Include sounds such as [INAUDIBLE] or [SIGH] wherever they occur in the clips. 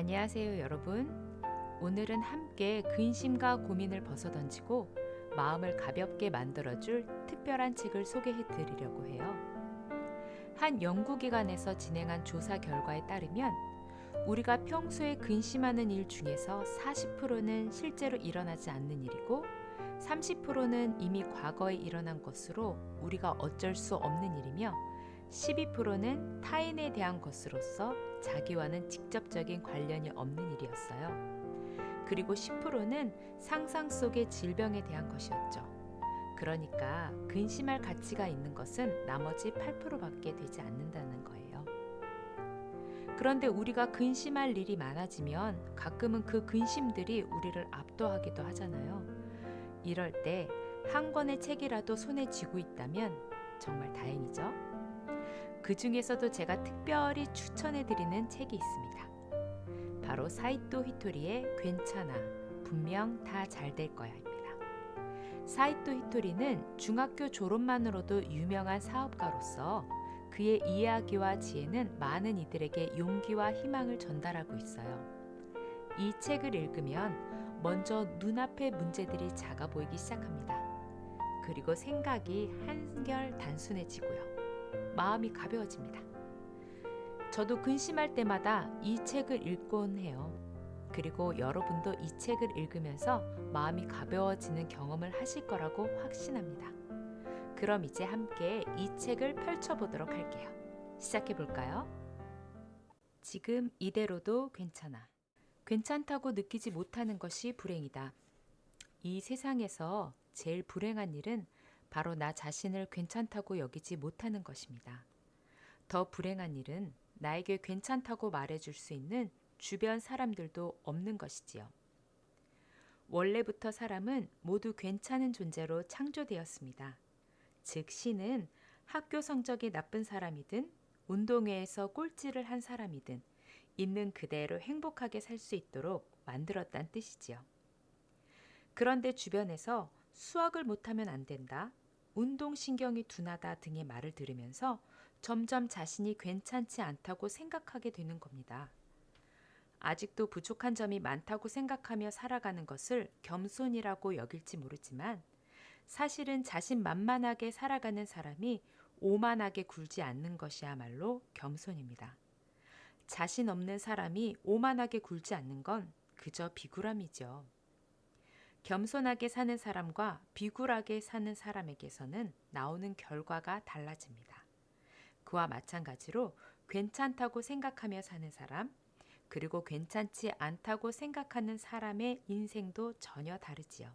안녕하세요, 여러분. 오늘은 함께 근심과 고민을 벗어던지고 마음을 가볍게 만들어줄 특별한 책을 소개해 드리려고 해요. 한 연구기관에서 진행한 조사 결과에 따르면 우리가 평소에 근심하는 일 중에서 40%는 실제로 일어나지 않는 일이고 30%는 이미 과거에 일어난 것으로 우리가 어쩔 수 없는 일이며 12%는 타인에 대한 것으로서 자기와는 직접적인 관련이 없는 일이었어요. 그리고 10%는 상상 속의 질병에 대한 것이었죠. 그러니까 근심할 가치가 있는 것은 나머지 8%밖에 되지 않는다는 거예요. 그런데 우리가 근심할 일이 많아지면 가끔은 그 근심들이 우리를 압도하기도 하잖아요. 이럴 때 한 권의 책이라도 손에 쥐고 있다면 정말 다행이죠. 그 중에서도 제가 특별히 추천해 드리는 책이 있습니다. 바로 사이토 히토리의 괜찮아. 분명 다 잘 될 거야입니다. 사이토 히토리는 중학교 졸업만으로도 유명한 사업가로서 그의 이야기와 지혜는 많은 이들에게 용기와 희망을 전달하고 있어요. 이 책을 읽으면 먼저 눈앞의 문제들이 작아 보이기 시작합니다. 그리고 생각이 한결 단순해지고요. 마음이 가벼워집니다. 저도 근심할 때마다 이 책을 읽곤 해요. 그리고 여러분도 이 책을 읽으면서 마음이 가벼워지는 경험을 하실 거라고 확신합니다. 그럼 이제 함께 이 책을 펼쳐보도록 할게요. 시작해 볼까요? 지금 이대로도 괜찮아. 괜찮다고 느끼지 못하는 것이 불행이다. 이 세상에서 제일 불행한 일은 바로 나 자신을 괜찮다고 여기지 못하는 것입니다. 더 불행한 일은 나에게 괜찮다고 말해줄 수 있는 주변 사람들도 없는 것이지요. 원래부터 사람은 모두 괜찮은 존재로 창조되었습니다. 즉, 신은 학교 성적이 나쁜 사람이든 운동회에서 꼴찌를 한 사람이든 있는 그대로 행복하게 살 수 있도록 만들었다는 뜻이지요. 그런데 주변에서 수학을 못하면 안 된다, 운동신경이 둔하다 등의 말을 들으면서 점점 자신이 괜찮지 않다고 생각하게 되는 겁니다. 아직도 부족한 점이 많다고 생각하며 살아가는 것을 겸손이라고 여길지 모르지만 사실은 자신 만만하게 살아가는 사람이 오만하게 굴지 않는 것이야말로 겸손입니다. 자신 없는 사람이 오만하게 굴지 않는 건 그저 비굴함이죠. 겸손하게 사는 사람과 비굴하게 사는 사람에게서는 나오는 결과가 달라집니다. 그와 마찬가지로 괜찮다고 생각하며 사는 사람, 그리고 괜찮지 않다고 생각하는 사람의 인생도 전혀 다르지요.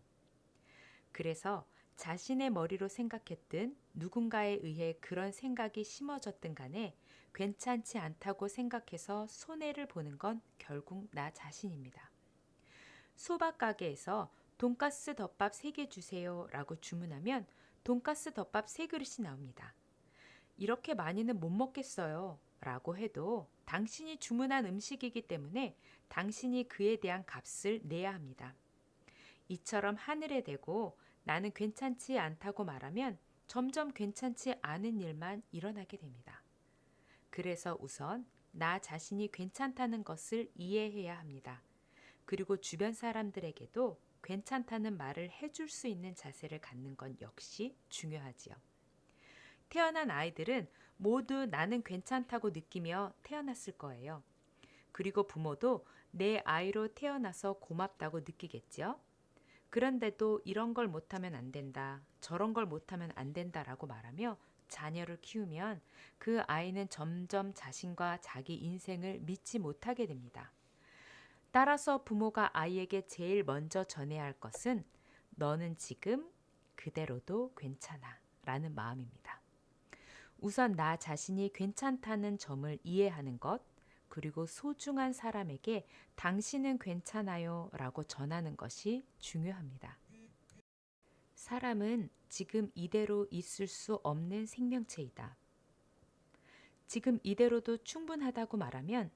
그래서 자신의 머리로 생각했든 누군가에 의해 그런 생각이 심어졌든 간에 괜찮지 않다고 생각해서 손해를 보는 건 결국 나 자신입니다. 소박 가게에서 돈가스 덮밥 3개 주세요 라고 주문하면 돈가스 덮밥 3그릇이 나옵니다. 이렇게 많이는 못 먹겠어요 라고 해도 당신이 주문한 음식이기 때문에 당신이 그에 대한 값을 내야 합니다. 이처럼 하늘에 대고 나는 괜찮지 않다고 말하면 점점 괜찮지 않은 일만 일어나게 됩니다. 그래서 우선 나 자신이 괜찮다는 것을 이해해야 합니다. 그리고 주변 사람들에게도 괜찮다는 말을 해줄 수 있는 자세를 갖는 건 역시 중요하지요. 태어난 아이들은 모두 나는 괜찮다고 느끼며 태어났을 거예요. 그리고 부모도 내 아이로 태어나서 고맙다고 느끼겠죠. 그런데도 이런 걸 못하면 안 된다, 저런 걸 못하면 안 된다라고 말하며 자녀를 키우면 그 아이는 점점 자신과 자기 인생을 믿지 못하게 됩니다. 따라서 부모가 아이에게 제일 먼저 전해야 할 것은 너는 지금 그대로도 괜찮아 라는 마음입니다. 우선 나 자신이 괜찮다는 점을 이해하는 것, 그리고 소중한 사람에게 당신은 괜찮아요 라고 전하는 것이 중요합니다. 사람은 지금 이대로 있을 수 없는 생명체이다. 지금 이대로도 충분하다고 말하면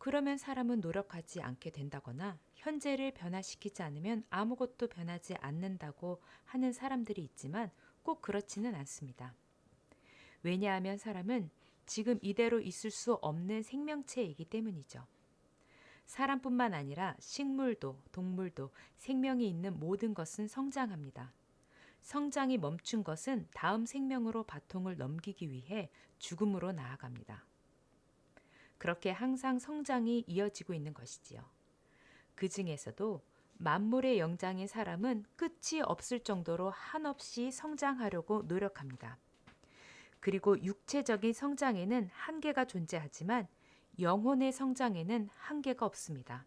그러면 사람은 노력하지 않게 된다거나 현재를 변화시키지 않으면 아무것도 변하지 않는다고 하는 사람들이 있지만 꼭 그렇지는 않습니다. 왜냐하면 사람은 지금 이대로 있을 수 없는 생명체이기 때문이죠. 사람뿐만 아니라 식물도 동물도 생명이 있는 모든 것은 성장합니다. 성장이 멈춘 것은 다음 생명으로 바통을 넘기기 위해 죽음으로 나아갑니다. 그렇게 항상 성장이 이어지고 있는 것이지요. 그 중에서도 만물의 영장인 사람은 끝이 없을 정도로 한없이 성장하려고 노력합니다. 그리고 육체적인 성장에는 한계가 존재하지만 영혼의 성장에는 한계가 없습니다.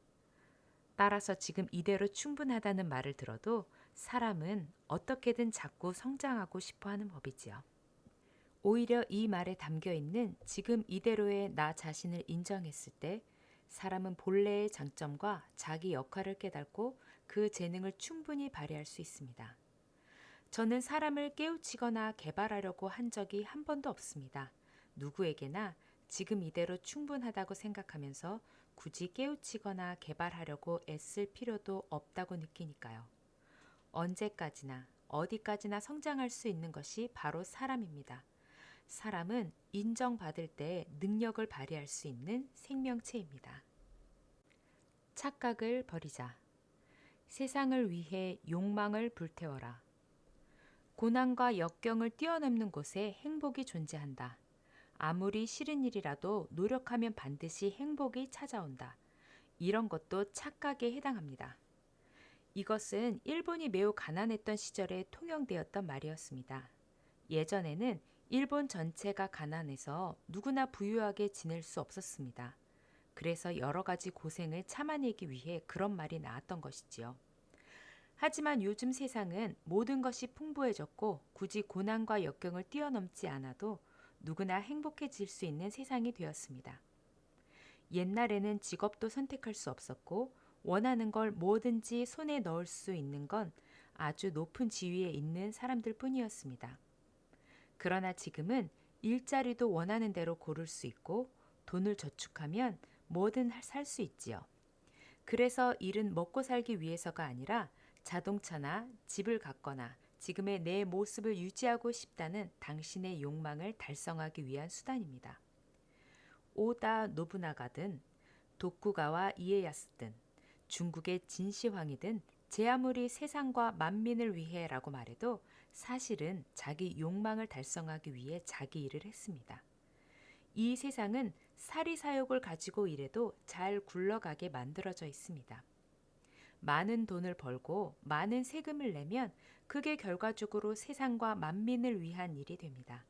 따라서 지금 이대로 충분하다는 말을 들어도 사람은 어떻게든 자꾸 성장하고 싶어 하는 법이지요. 오히려 이 말에 담겨 있는 지금 이대로의 나 자신을 인정했을 때 사람은 본래의 장점과 자기 역할을 깨닫고 그 재능을 충분히 발휘할 수 있습니다. 저는 사람을 깨우치거나 개발하려고 한 적이 한 번도 없습니다. 누구에게나 지금 이대로 충분하다고 생각하면서 굳이 깨우치거나 개발하려고 애쓸 필요도 없다고 느끼니까요. 언제까지나 어디까지나 성장할 수 있는 것이 바로 사람입니다. 사람은 인정받을 때 능력을 발휘할 수 있는 생명체입니다. 착각을 버리자. 세상을 위해 욕망을 불태워라. 고난과 역경을 뛰어넘는 곳에 행복이 존재한다. 아무리 싫은 일이라도 노력하면 반드시 행복이 찾아온다. 이런 것도 착각에 해당합니다. 이것은 일본이 매우 가난했던 시절에 통용되었던 말이었습니다. 예전에는 일본 전체가 가난해서 누구나 부유하게 지낼 수 없었습니다. 그래서 여러 가지 고생을 참아내기 위해 그런 말이 나왔던 것이지요. 하지만 요즘 세상은 모든 것이 풍부해졌고 굳이 고난과 역경을 뛰어넘지 않아도 누구나 행복해질 수 있는 세상이 되었습니다. 옛날에는 직업도 선택할 수 없었고 원하는 걸 뭐든지 손에 넣을 수 있는 건 아주 높은 지위에 있는 사람들 뿐이었습니다. 그러나 지금은 일자리도 원하는 대로 고를 수 있고 돈을 저축하면 뭐든 살 수 있지요. 그래서 일은 먹고 살기 위해서가 아니라 자동차나 집을 갖거나 지금의 내 모습을 유지하고 싶다는 당신의 욕망을 달성하기 위한 수단입니다. 오다 노부나가든 도쿠가와 이에야스든 중국의 진시황이든 제 아무리 세상과 만민을 위해라고 말해도 사실은 자기 욕망을 달성하기 위해 자기 일을 했습니다. 이 세상은 사리사욕을 가지고 일해도 잘 굴러가게 만들어져 있습니다. 많은 돈을 벌고 많은 세금을 내면 그게 결과적으로 세상과 만민을 위한 일이 됩니다.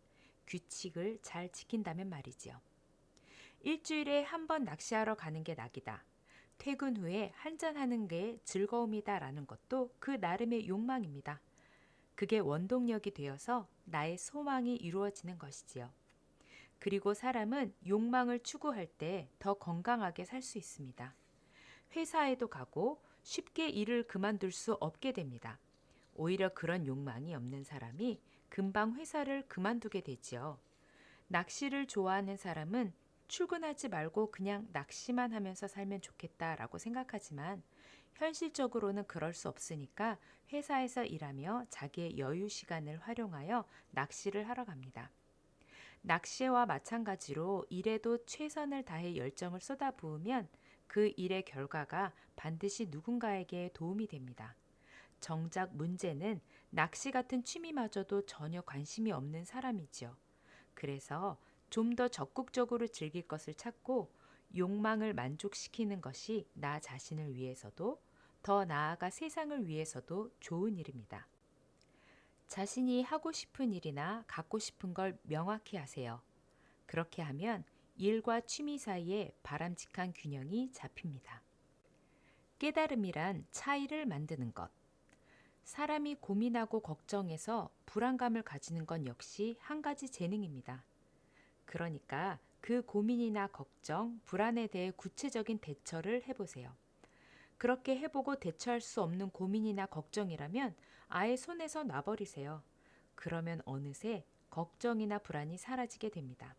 규칙을 잘 지킨다면 말이지요. 일주일에 한 번 낚시하러 가는 게 낙이다. 퇴근 후에 한잔하는 게 즐거움이다 라는 것도 그 나름의 욕망입니다. 그게 원동력이 되어서 나의 소망이 이루어지는 것이지요. 그리고 사람은 욕망을 추구할 때 더 건강하게 살 수 있습니다. 회사에도 가고 쉽게 일을 그만둘 수 없게 됩니다. 오히려 그런 욕망이 없는 사람이 금방 회사를 그만두게 되지요. 낚시를 좋아하는 사람은 출근하지 말고 그냥 낚시만 하면서 살면 좋겠다라고 생각하지만 현실적으로는 그럴 수 없으니까 회사에서 일하며 자기의 여유 시간을 활용하여 낚시를 하러 갑니다. 낚시와 마찬가지로 일에도 최선을 다해 열정을 쏟아부으면 그 일의 결과가 반드시 누군가에게 도움이 됩니다. 정작 문제는 낚시 같은 취미마저도 전혀 관심이 없는 사람이지요. 그래서 좀 더 적극적으로 즐길 것을 찾고 욕망을 만족시키는 것이 나 자신을 위해서도 더 나아가 세상을 위해서도 좋은 일입니다. 자신이 하고 싶은 일이나 갖고 싶은 걸 명확히 하세요. 그렇게 하면 일과 취미 사이에 바람직한 균형이 잡힙니다. 깨달음이란 차이를 만드는 것. 사람이 고민하고 걱정해서 불안감을 가지는 건 역시 한 가지 재능입니다. 그러니까 그 고민이나 걱정, 불안에 대해 구체적인 대처를 해보세요. 그렇게 해보고 대처할 수 없는 고민이나 걱정이라면 아예 손에서 놔버리세요. 그러면 어느새 걱정이나 불안이 사라지게 됩니다.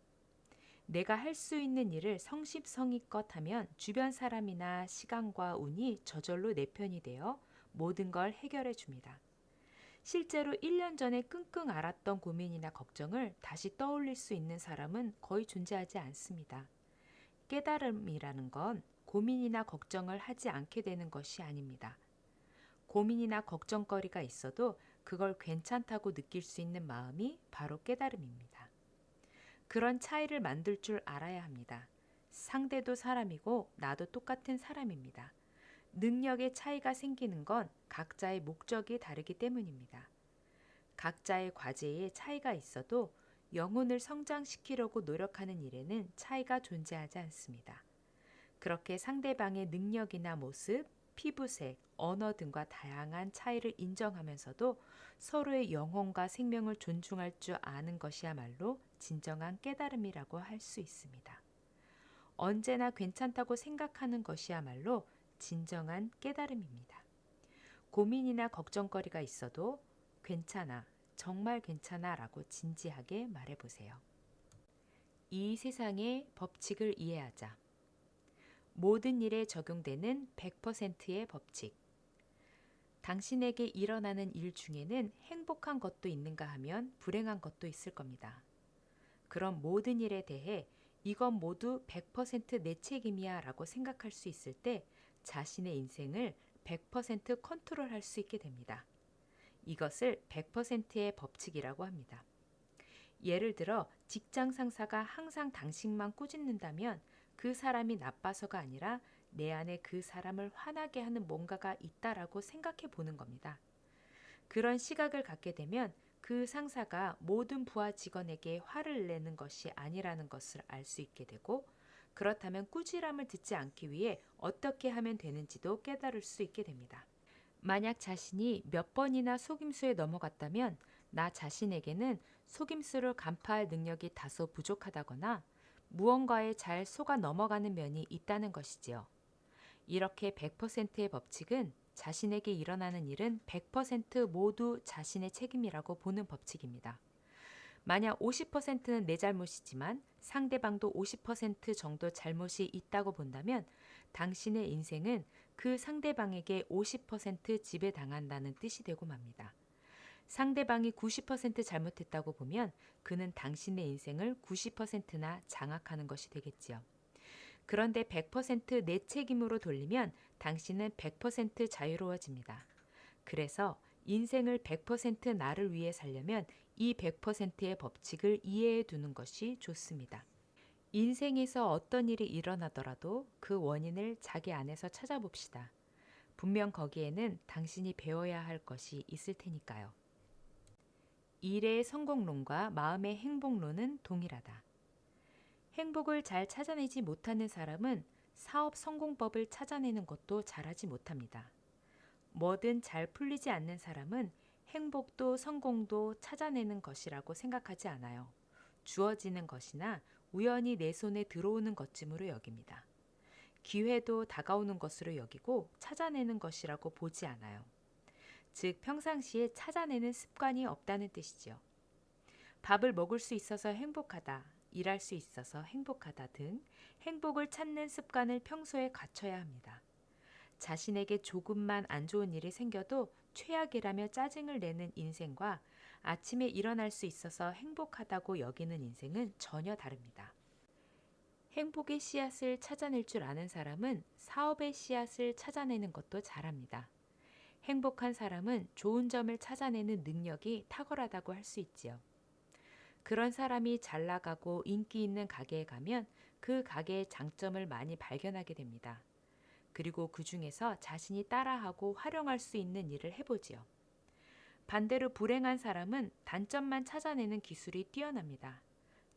내가 할 수 있는 일을 성심성의껏 하면 주변 사람이나 시간과 운이 저절로 내 편이 되어 모든 걸 해결해 줍니다. 실제로 1년 전에 끙끙 앓았던 고민이나 걱정을 다시 떠올릴 수 있는 사람은 거의 존재하지 않습니다. 깨달음이라는 건 고민이나 걱정을 하지 않게 되는 것이 아닙니다. 고민이나 걱정거리가 있어도 그걸 괜찮다고 느낄 수 있는 마음이 바로 깨달음입니다. 그런 차이를 만들 줄 알아야 합니다. 상대도 사람이고 나도 똑같은 사람입니다. 능력의 차이가 생기는 건 각자의 목적이 다르기 때문입니다. 각자의 과제에 차이가 있어도 영혼을 성장시키려고 노력하는 일에는 차이가 존재하지 않습니다. 그렇게 상대방의 능력이나 모습, 피부색, 언어 등과 다양한 차이를 인정하면서도 서로의 영혼과 생명을 존중할 줄 아는 것이야말로 진정한 깨달음이라고 할 수 있습니다. 언제나 괜찮다고 생각하는 것이야말로 진정한 깨달음입니다. 고민이나 걱정거리가 있어도 괜찮아, 정말 괜찮아 라고 진지하게 말해보세요. 이 세상의 법칙을 이해하자. 모든 일에 적용되는 100%의 법칙. 당신에게 일어나는 일 중에는 행복한 것도 있는가 하면 불행한 것도 있을 겁니다. 그럼 모든 일에 대해 이건 모두 100%내 책임이야 라고 생각할 수 있을 때 자신의 인생을 100% 컨트롤할 수 있게 됩니다. 이것을 100%의 법칙이라고 합니다. 예를 들어 직장 상사가 항상 당신만 꾸짖는다면 그 사람이 나빠서가 아니라 내 안에 그 사람을 화나게 하는 뭔가가 있다라고 생각해 보는 겁니다. 그런 시각을 갖게 되면 그 상사가 모든 부하 직원에게 화를 내는 것이 아니라는 것을 알 수 있게 되고 그렇다면 꾸지람을 듣지 않기 위해 어떻게 하면 되는지도 깨달을 수 있게 됩니다. 만약 자신이 몇 번이나 속임수에 넘어갔다면 나 자신에게는 속임수를 간파할 능력이 다소 부족하다거나 무언가에 잘 속아 넘어가는 면이 있다는 것이지요. 이렇게 100%의 법칙은 자신에게 일어나는 일은 100% 모두 자신의 책임이라고 보는 법칙입니다. 만약 50%는 내 잘못이지만 상대방도 50% 정도 잘못이 있다고 본다면 당신의 인생은 그 상대방에게 50% 지배당한다는 뜻이 되고 맙니다. 상대방이 90% 잘못했다고 보면 그는 당신의 인생을 90%나 장악하는 것이 되겠지요. 그런데 100%내 책임으로 돌리면 당신은 100% 자유로워집니다. 그래서 인생을 100% 나를 위해 살려면 이 100%의 법칙을 이해해 두는 것이 좋습니다. 인생에서 어떤 일이 일어나더라도 그 원인을 자기 안에서 찾아봅시다. 분명 거기에는 당신이 배워야 할 것이 있을 테니까요. 일의 성공론과 마음의 행복론은 동일하다. 행복을 잘 찾아내지 못하는 사람은 사업 성공법을 찾아내는 것도 잘하지 못합니다. 뭐든 잘 풀리지 않는 사람은 행복도 성공도 찾아내는 것이라고 생각하지 않아요. 주어지는 것이나 우연히 내 손에 들어오는 것쯤으로 여깁니다. 기회도 다가오는 것으로 여기고 찾아내는 것이라고 보지 않아요. 즉 평상시에 찾아내는 습관이 없다는 뜻이지요. 밥을 먹을 수 있어서 행복하다, 일할 수 있어서 행복하다 등 행복을 찾는 습관을 평소에 갖춰야 합니다. 자신에게 조금만 안 좋은 일이 생겨도 최악이라며 짜증을 내는 인생과 아침에 일어날 수 있어서 행복하다고 여기는 인생은 전혀 다릅니다. 행복의 씨앗을 찾아낼 줄 아는 사람은 사업의 씨앗을 찾아내는 것도 잘합니다. 행복한 사람은 좋은 점을 찾아내는 능력이 탁월하다고 할 수 있지요. 그런 사람이 잘 나가고 인기 있는 가게에 가면 그 가게의 장점을 많이 발견하게 됩니다. 그리고 그 중에서 자신이 따라하고 활용할 수 있는 일을 해보지요. 반대로 불행한 사람은 단점만 찾아내는 기술이 뛰어납니다.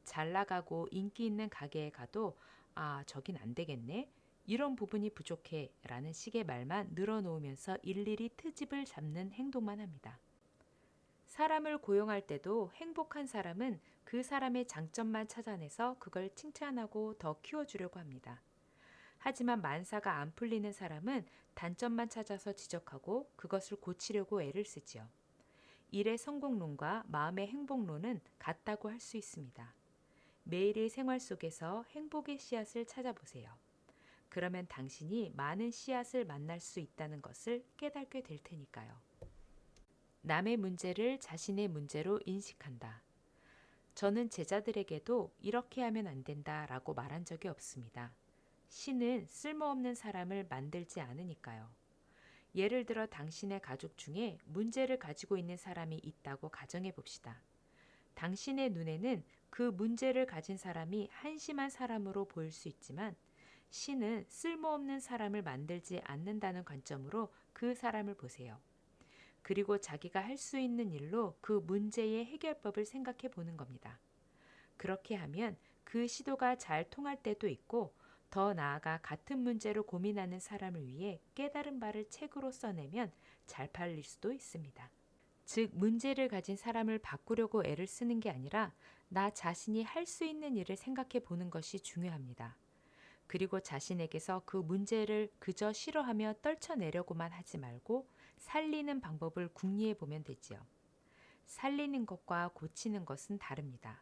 잘 나가고 인기 있는 가게에 가도 아, 저긴 안 되겠네. 이런 부분이 부족해. 라는 식의 말만 늘어놓으면서 일일이 트집을 잡는 행동만 합니다. 사람을 고용할 때도 행복한 사람은 그 사람의 장점만 찾아내서 그걸 칭찬하고 더 키워주려고 합니다. 하지만 만사가 안 풀리는 사람은 단점만 찾아서 지적하고 그것을 고치려고 애를 쓰지요. 일의 성공론과 마음의 행복론은 같다고 할 수 있습니다. 매일의 생활 속에서 행복의 씨앗을 찾아보세요. 그러면 당신이 많은 씨앗을 만날 수 있다는 것을 깨닫게 될 테니까요. 남의 문제를 자신의 문제로 인식한다. 저는 제자들에게도 이렇게 하면 안 된다 라고 말한 적이 없습니다. 신은 쓸모없는 사람을 만들지 않으니까요. 예를 들어 당신의 가족 중에 문제를 가지고 있는 사람이 있다고 가정해 봅시다. 당신의 눈에는 그 문제를 가진 사람이 한심한 사람으로 보일 수 있지만 신은 쓸모없는 사람을 만들지 않는다는 관점으로 그 사람을 보세요. 그리고 자기가 할 수 있는 일로 그 문제의 해결법을 생각해 보는 겁니다. 그렇게 하면 그 시도가 잘 통할 때도 있고 더 나아가 같은 문제로 고민하는 사람을 위해 깨달은 바를 책으로 써내면 잘 팔릴 수도 있습니다. 즉, 문제를 가진 사람을 바꾸려고 애를 쓰는 게 아니라 나 자신이 할 수 있는 일을 생각해 보는 것이 중요합니다. 그리고 자신에게서 그 문제를 그저 싫어하며 떨쳐내려고만 하지 말고 살리는 방법을 궁리해 보면 되지요. 살리는 것과 고치는 것은 다릅니다.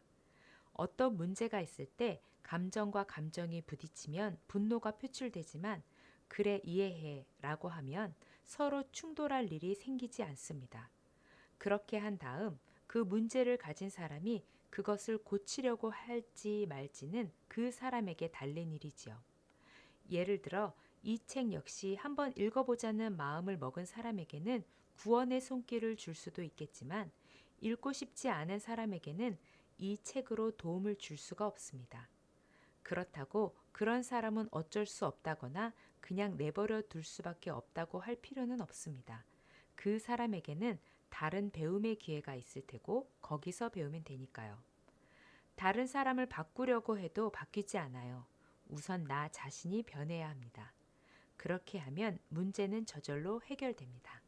어떤 문제가 있을 때 감정과 감정이 부딪히면 분노가 표출되지만 그래 이해해 라고 하면 서로 충돌할 일이 생기지 않습니다. 그렇게 한 다음 그 문제를 가진 사람이 그것을 고치려고 할지 말지는 그 사람에게 달린 일이지요. 예를 들어 이 책 역시 한번 읽어보자는 마음을 먹은 사람에게는 구원의 손길을 줄 수도 있겠지만 읽고 싶지 않은 사람에게는 이 책으로 도움을 줄 수가 없습니다. 그렇다고 그런 사람은 어쩔 수 없다거나 그냥 내버려 둘 수밖에 없다고 할 필요는 없습니다. 그 사람에게는 다른 배움의 기회가 있을 테고 거기서 배우면 되니까요. 다른 사람을 바꾸려고 해도 바뀌지 않아요. 우선 나 자신이 변해야 합니다. 그렇게 하면 문제는 저절로 해결됩니다.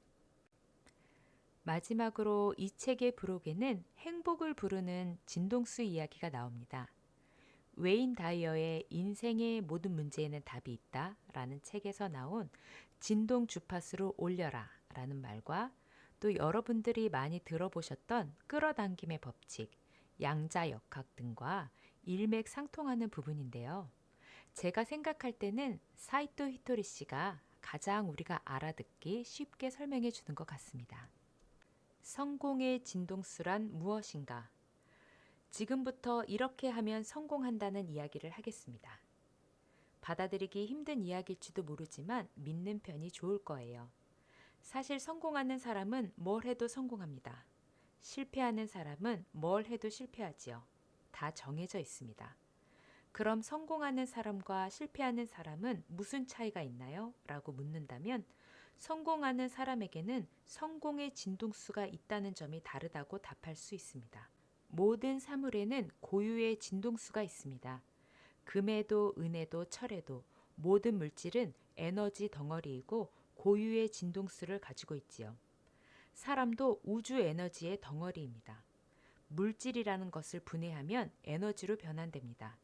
마지막으로 이 책의 부록에는 행복을 부르는 진동수 이야기가 나옵니다. 웨인 다이어의 인생의 모든 문제에는 답이 있다 라는 책에서 나온 진동 주파수로 올려라 라는 말과 또 여러분들이 많이 들어보셨던 끌어당김의 법칙, 양자 역학 등과 일맥상통하는 부분인데요. 제가 생각할 때는 사이토 히토리 씨가 가장 우리가 알아듣기 쉽게 설명해 주는 것 같습니다. 성공의 진동수란 무엇인가? 지금부터 이렇게 하면 성공한다는 이야기를 하겠습니다. 받아들이기 힘든 이야기일지도 모르지만 믿는 편이 좋을 거예요. 사실 성공하는 사람은 뭘 해도 성공합니다. 실패하는 사람은 뭘 해도 실패하지요. 다 정해져 있습니다. 그럼 성공하는 사람과 실패하는 사람은 무슨 차이가 있나요? 라고 묻는다면 성공하는 사람에게는 성공의 진동수가 있다는 점이 다르다고 답할 수 있습니다. 모든 사물에는 고유의 진동수가 있습니다. 금에도 은에도 철에도 모든 물질은 에너지 덩어리이고 고유의 진동수를 가지고 있지요. 사람도 우주 에너지의 덩어리입니다. 물질이라는 것을 분해하면 에너지로 변환됩니다.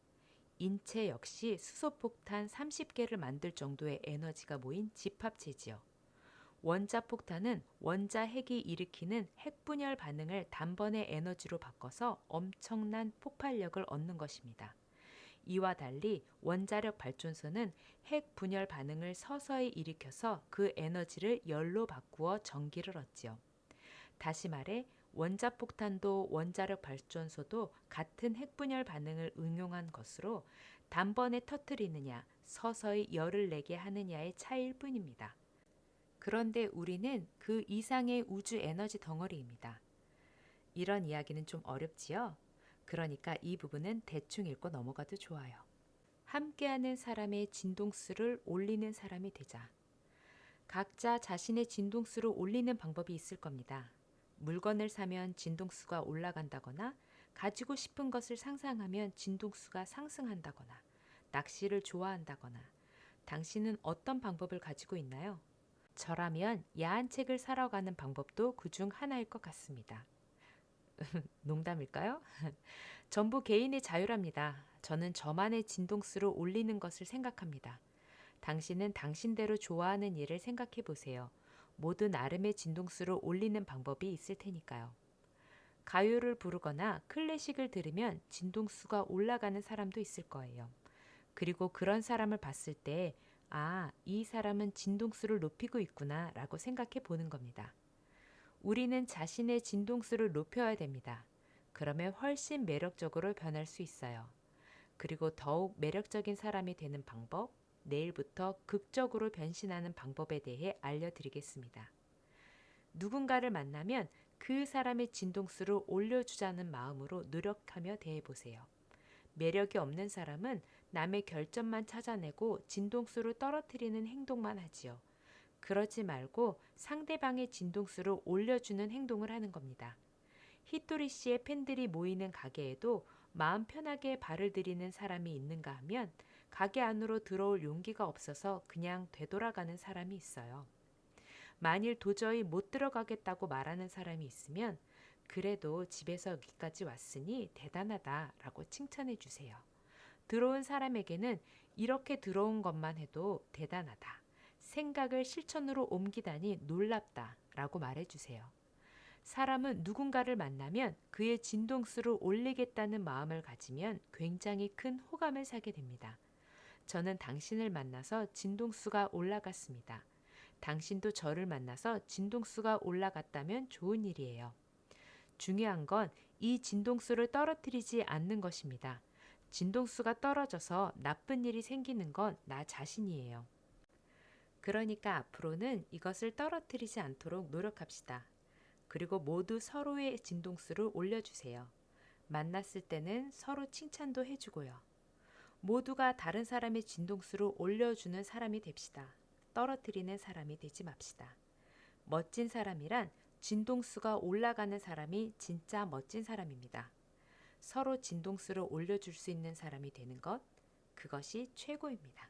인체 역시 수소폭탄 30개를 만들 정도의 에너지가 모인 집합체지요. 원자 폭탄은 원자 핵이 일으키는 핵분열 반응을 단번에 에너지로 바꿔서 엄청난 폭발력을 얻는 것입니다. 이와 달리 원자력 발전소는 핵 분열 반응을 서서히 일으켜서 그 에너지를 열로 바꾸어 전기를 얻지요. 다시 말해 원자 폭탄도 원자력 발전소도 같은 핵 분열 반응을 응용한 것으로 단번에 터트리느냐 서서히 열을 내게 하느냐의 차이일 뿐입니다. 그런데 우리는 그 이상의 우주 에너지 덩어리입니다. 이런 이야기는 좀 어렵지요? 그러니까 이 부분은 대충 읽고 넘어가도 좋아요. 함께하는 사람의 진동수를 올리는 사람이 되자. 각자 자신의 진동수를 올리는 방법이 있을 겁니다. 물건을 사면 진동수가 올라간다거나 가지고 싶은 것을 상상하면 진동수가 상승한다거나 낚시를 좋아한다거나 당신은 어떤 방법을 가지고 있나요? 저라면 야한 책을 사러 가는 방법도 그 중 하나일 것 같습니다. [LAUGHS] 농담일까요? [LAUGHS] 전부 개인의 자유랍니다. 저는 저만의 진동수를 올리는 것을 생각합니다. 당신은 당신대로 좋아하는 일을 생각해 보세요. 모두 나름의 진동수를 올리는 방법이 있을 테니까요. 가요를 부르거나 클래식을 들으면 진동수가 올라가는 사람도 있을 거예요. 그리고 그런 사람을 봤을 때, 아, 이 사람은 진동수를 높이고 있구나 라고 생각해 보는 겁니다. 우리는 자신의 진동수를 높여야 됩니다. 그러면 훨씬 매력적으로 변할 수 있어요. 그리고 더욱 매력적인 사람이 되는 방법, 내일부터 극적으로 변신하는 방법에 대해 알려드리겠습니다. 누군가를 만나면 그 사람의 진동수를 올려주자는 마음으로 노력하며 대해보세요. 매력이 없는 사람은 남의 결점만 찾아내고 진동수를 떨어뜨리는 행동만 하지요. 그러지 말고 상대방의 진동수를 올려주는 행동을 하는 겁니다. 히토리 씨의 팬들이 모이는 가게에도 마음 편하게 발을 들이는 사람이 있는가 하면 가게 안으로 들어올 용기가 없어서 그냥 되돌아가는 사람이 있어요. 만일 도저히 못 들어가겠다고 말하는 사람이 있으면 그래도 집에서 여기까지 왔으니 대단하다라고 칭찬해 주세요. 들어온 사람에게는 이렇게 들어온 것만 해도 대단하다. 생각을 실천으로 옮기다니 놀랍다. 라고 말해 주세요. 사람은 누군가를 만나면 그의 진동수를 올리겠다는 마음을 가지면 굉장히 큰 호감을 사게 됩니다. 저는 당신을 만나서 진동수가 올라갔습니다. 당신도 저를 만나서 진동수가 올라갔다면 좋은 일이에요. 중요한 건 이 진동수를 떨어뜨리지 않는 것입니다. 진동수가 떨어져서 나쁜 일이 생기는 건 나 자신이에요. 그러니까 앞으로는 이것을 떨어뜨리지 않도록 노력합시다. 그리고 모두 서로의 진동수를 올려주세요. 만났을 때는 서로 칭찬도 해주고요. 모두가 다른 사람의 진동수를 올려주는 사람이 됩시다. 떨어뜨리는 사람이 되지 맙시다. 멋진 사람이란 진동수가 올라가는 사람이 진짜 멋진 사람입니다. 서로 진동수를 올려줄 수 있는 사람이 되는 것, 그것이 최고입니다.